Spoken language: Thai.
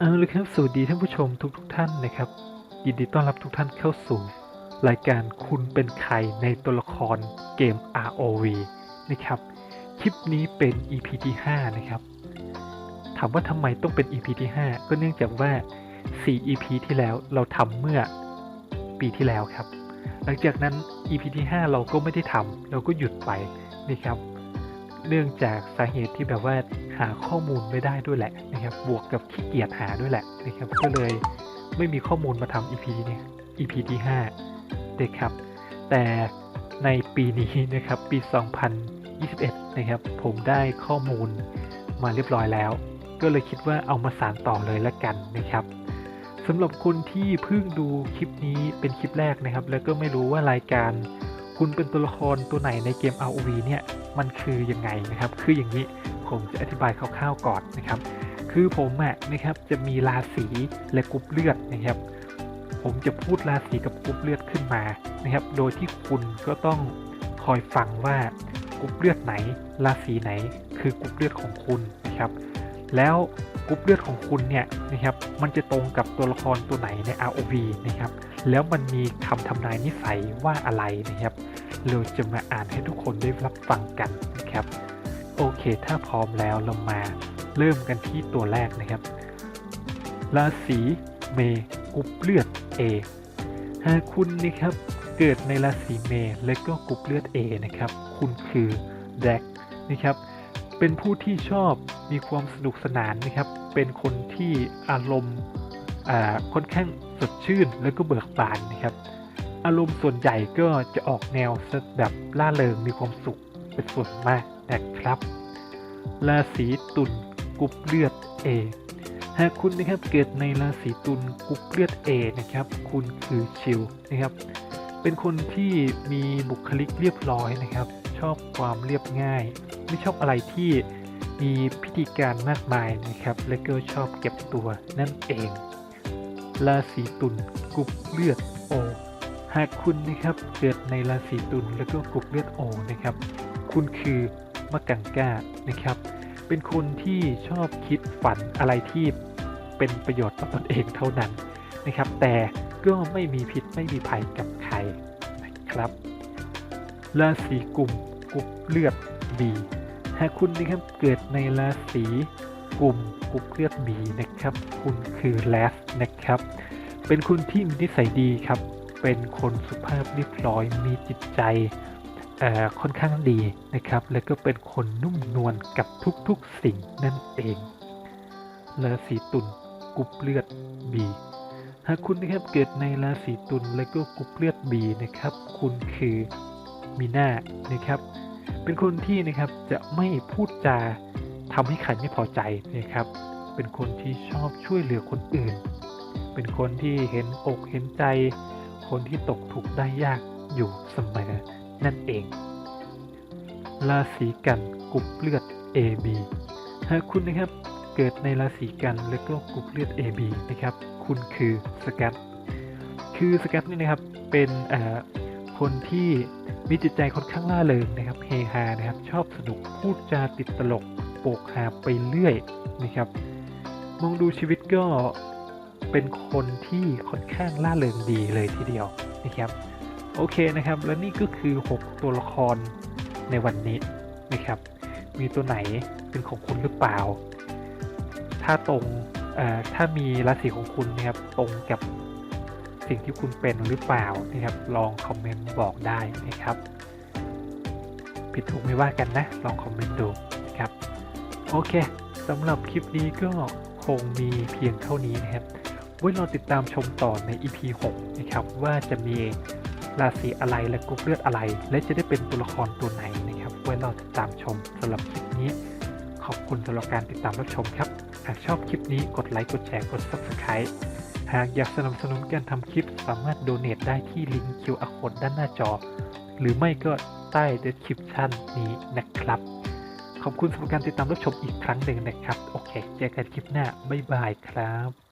เอาลยครับสวัสดีท่านผู้ชมทุกทท่านนะครับ ยินดีต้อนรับทุกท่านเข้าสู่ รายการคุณเป็นใครในตัวละครเกม ROV นะครับ คลิปนี้เป็น EP ที่ 5 นะครับ ถามว่าทำไมต้องเป็น EP ที่ 5 ก็เนื่องจากว่า 4 EP ที่แล้วเราทำเมื่อปีที่แล้วครับ หลังจากนั้น EP ที่ 5 เราก็ไม่ได้ทำเราก็หยุดไปนะครับ เนื่องจากสาเหตุที่แบบว่าหาข้อมูลไม่ได้ด้วยแหละนะครับ บวกกับขี้เกียจหาด้วยแหละนะครับก็เลยไม่มีข้อมูลมาทำ EP เนี่ย EP ที่5นะครับ แต่ในปีนี้นะครับปี 2021 นะครับ ผมได้ข้อมูลมาเรียบร้อยแล้ว ก็เลยคิดว่าเอามาสานต่อเลยละกันนะครับสำหรับคนที่เพิ่งดูคลิปนี้เป็นคลิปแรกนะครับ แล้วก็ไม่รู้ว่ารายการ คุณเป็นตัวละครตัวไหนในเกม ROV เนี่ยมันคือยังไงนะครับ คืออย่างนี้ผมจะอธิบายคร่าวๆก่อนนะครับ คือผมอะนะครับจะมีราศีและกรุ๊ปเลือดนะครับ ผมจะพูดราศีกับกรุ๊ปเลือดขึ้นมานะครับ โดยที่คุณก็ต้องคอยฟังว่ากรุ๊ปเลือดไหน ราศีไหน คือกรุ๊ปเลือดของคุณนะครับ แล้วกรุ๊ปเลือดของคุณเนี่ยนะครับมันจะตรงกับตัวละครตัวไหนใน ROV นะครับ แล้วมันมีคำทำนายนิสัยว่าอะไรนะครับ เราจะมาอ่านให้ทุกคนได้รับฟังกันนะครับ โอเค ถ้าพร้อมแล้วเรามาเริ่มกันที่ตัวแรกนะครับ ราศีเมษกรุ๊ปเลือด A หากคุณนะครับเกิดในราศีเมษและก็กรุ๊ปเลือด A นะครับ คุณคือแดกนะครับ เป็นผู้ที่ชอบมีความสนุกสนานนะครับ เป็นคนที่อารมณ์ ค่อนข้างสดชื่นแล้วก็เบิกบานนะครับ อารมณ์ส่วนใหญ่ก็จะออกแนวแบบล่าเริงมีความสุขเป็นส่วนมากนะครับราศีตุลกุ๊ปเลือด A หากคุณนะครับเกิดในราศีตุลกุ๊ปเลือด A นะครับ คุณคือชิลนะครับ เป็นคนที่มีบุคลิกเรียบร้อยนะครับ ชอบความเรียบง่าย ไม่ชอบอะไรที่มีพิธีการมากมายนะครับ และก็ชอบเก็บตัวนั่นเอง ราศีตุลกรุ๊ปเลือด O หากคุณนะครับเกิดในราศีตุลแล้วก็กรุ๊ปเลือด O นะครับ คุณคือมะกังก้านะครับ เป็นคนที่ชอบคิดฝันอะไรที่เป็นประโยชน์ต่อตนเองเท่านั้นนะครับ แต่ก็ไม่มีพิษไม่มีภัยกับใครนะครับ ราศีกลุ่มกรุ๊ปเลือด B หากคุณนะครับเกิดในราศี กลุ่มกรุ๊ปเลือด B นะครับ คุณคือแลสนะครับ เป็นคนที่มีนิสัยดีครับ เป็นคนสุภาพเรียบร้อยมีจิตใจเอ่อค่อนข้างดีนะครับ แล้วก็เป็นคนนุ่มนวลกับทุกๆสิ่งนั่นเองราศีตุลกรุ๊ปเลือด B หากคุณนะครับเกิดในราศีตุลและก็กรุ๊ปเลือด B นะครับ คุณคือมีหน้านะครับ เป็นคนที่นะครับจะไม่พูดจา ทำให้ใครไม่พอใจนะครับ เป็นคนที่ชอบช่วยเหลือคนอื่น เป็นคนที่เห็นอกเห็นใจ คนที่ตกทุกข์ได้ยากอยู่เสมอนั่นเอง ราศีกันกรุ๊ปเลือด AB หากคุณนะครับเกิดในราศีกันแล้วก็กรุ๊ปเลือด AB นะครับ คุณคือสแกัดคือสแกัดนี่นะครับเป็นคนที่มีจิตใจค่อนข้างล่าเริงนะครับ เฮฮานะครับ ชอบสนุกพูดจาติดตลก โปกฮาไปเรื่อยนะครับ มองดูชีวิตก็เป็นคนที่ค่อนข้างล่าเริงดีเลยทีเดียวนะครับ โอเคนะครับ และนี่ก็คือ 6 ตัวละครในวันนี้นะครับ มีตัวไหนเป็นของคุณหรือเปล่า ถ้าตรงถ้ามีราศีของคุณนะครับตรงกับสิ่งที่คุณเป็นหรือเปล่านะครับลองคอมเมนต์บอกได้นะครับ ผิดถูกไม่ว่ากันนะ ลองคอมเมนต์ดูนะครับ โอเคสำหรับคลิปนี้ก็คงมีเพียงเท่านี้นะครับ ไว้รอติดตามชมต่อใน EP 6 นะครับ ว่าจะมีราศีอะไรและกรุ๊ปเลือดอะไร และจะได้เป็นตัวละครตัวไหนนะครับ ไว้รอติดตามชมสำหรับคลิปนี้ ขอบคุณสำหรับการติดตามรับชมครับ หากชอบคลิปนี้กดไลค์กดแชร์กด Subscribe หากอยากสนับสนุนการทำคลิปสามารถโดเน a t ได้ที่ลิงก์ QR Code ด้านหน้าจอ หรือไม่ก็ใต้ description นี้นะครับ ขอบคุณสำหรับการติดตามรับชมอีกครั้งหนึ่งนะครับ โอเค เจอกันคลิปหน้า บ๊ายบายครับ